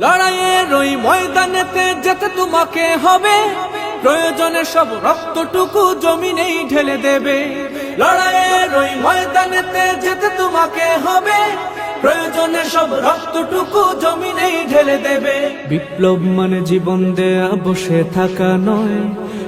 লড়াইয়ের ওই ময়দানেতে যেতে তোমাকে হবে। প্রয়োজনে সব রক্তটুকু জমিনেই ঢেলে দেবে। লড়াইয়ের ওই ময়দানেতে যেতে তোমাকে হবে। প্রয়োজনে সব রক্তটুকু জমিনেই ঢেলে দেবে। বিপ্লব মানে জীবন দেয়া, বসে থাকা নয়।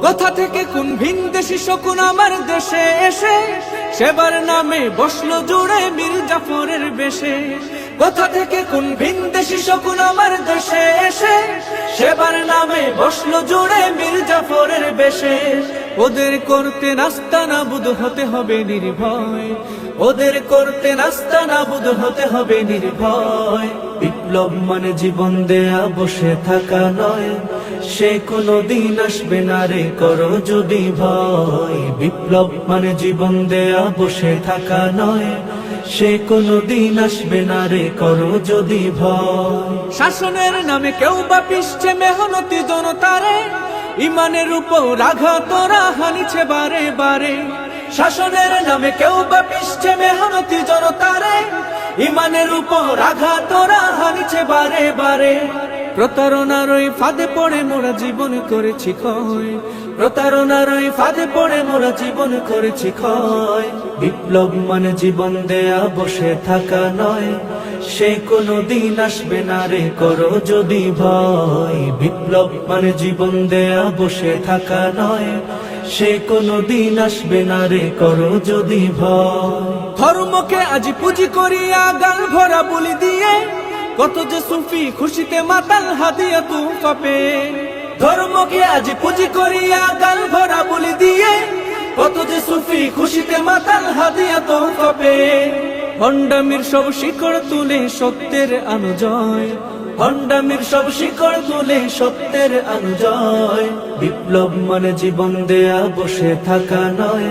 কোথা থেকে কোন ভিন দেশি শকুন আমার দেশে এসে? সেবার নামে বসল জুড়ে মীর জাফরের বেশে। কোথা থেকে কোন ভিন দেশি শকুন আমার দেশে এসে? সেবার নামে বসল জুড়ে মীর জাফরের বেশে। ওদের করতে নাস্তা নাবুদ হতে হবে নির্ভয়। ওদের করতে নাস্তা নাবুদ হতে হবে নির্ভয়। বিপ্লব মানে জীবন দেয়া, বসে থাকা নয়। সে কোনো দিন আসবে না রে, করো যদি ভয়। বিপ্লব মানে জীবন দেয়া, বসে থাকা নয়। সে কোনো দিন আসবে না রে, করো যদি ভয়। শাসনের নামে কেউ বা পিসছে মেহনতি জনতারে। ইমানের উপর আঘাত হানিছে বারে বারে। শাসনের নামে কেউ বা পিসছে মেহনতি জনতারে। ইমানের উপর আঘাত হানিছে বারে বারে। প্রতারণার ওই ফাঁদে পড়ে মোরা জীবন করেছি ক্ষয়। প্রতারণার ওই ফাঁদে পড়ে মোরা জীবন করেছি ক্ষয়। বিপ্লব মানে জীবন দেয়া, বসে থাকা নয়। সে কোনো দিন আসবে না রে, করো যদি ভয়। বিপ্লব মানে জীবন দেয়া, বসে থাকা নয়। সে কোনো দিন আসবে না রে, করো যদি ভয়। ধর্মকে আজ পুঁজি করিয়া গাল ভরা বলি দিয়ে কত যে সুফি খুশিতে মাতাল হাদিয়া তু পাপে ধর্মকে আজ পুঁজি করিয়া গাল ভরা বলি দিয়ে? কত যে সুফি খুশিতে মাতাল হাদিয়া তো পাপে হন্ডামির সব শিকড় তুলে সত্যের অনুজয় হন্ডামির সব শিকড় তুলে সত্যের অনুজয় বিপ্লব মানে জীবন দেয়া, বসে থাকা নয়।